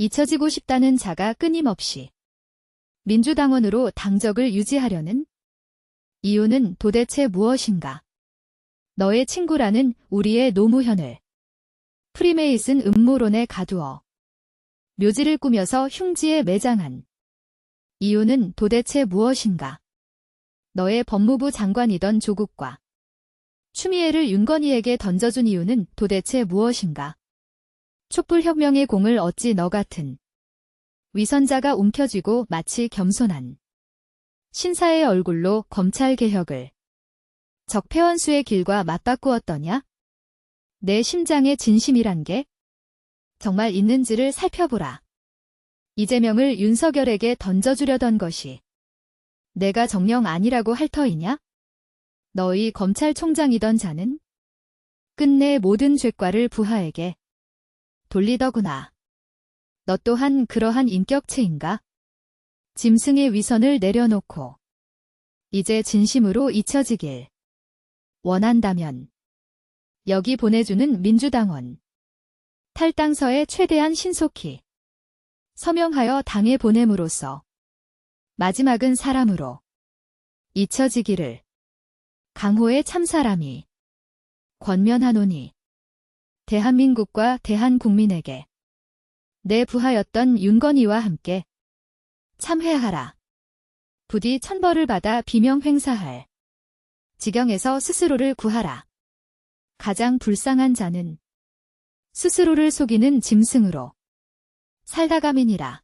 잊혀지고 싶다는 자가 끊임없이 민주당원으로 당적을 유지하려는 이유는 도대체 무엇인가? 너의 친구라는 우리의 노무현을 프리메이슨 음모론에 가두어 묘지를 꾸며서 흉지에 매장한 이유는 도대체 무엇인가? 너의 법무부 장관이던 조국과 추미애를 윤건희에게 던져준 이유는 도대체 무엇인가? 촛불혁명의 공을 어찌 너 같은 위선자가 움켜쥐고 마치 겸손한 신사의 얼굴로 검찰 개혁을 적폐원수의 길과 맞바꾸었더냐? 내 심장의 진심이란 게 정말 있는지를 살펴보라. 이재명을 윤석열에게 던져주려던 것이 내가 정령 아니라고 할 터이냐? 너희 검찰총장이던 자는 끝내 모든 죄과를 부하에게 돌리더구나. 너 또한 그러한 인격체인가? 짐승의 위선을 내려놓고 이제 진심으로 잊혀지길 원한다면 여기 보내주는 민주당원 탈당서에 최대한 신속히 서명하여 당에 보냄으로써 마지막은 사람으로 잊혀지기를 강호의 참사람이 권면하노니 대한민국과 대한국민에게 내 부하였던 윤건희와 함께 참회하라. 부디 천벌을 받아 비명 횡사할 지경에서 스스로를 구하라. 가장 불쌍한 자는 스스로를 속이는 짐승으로 살다감이니라.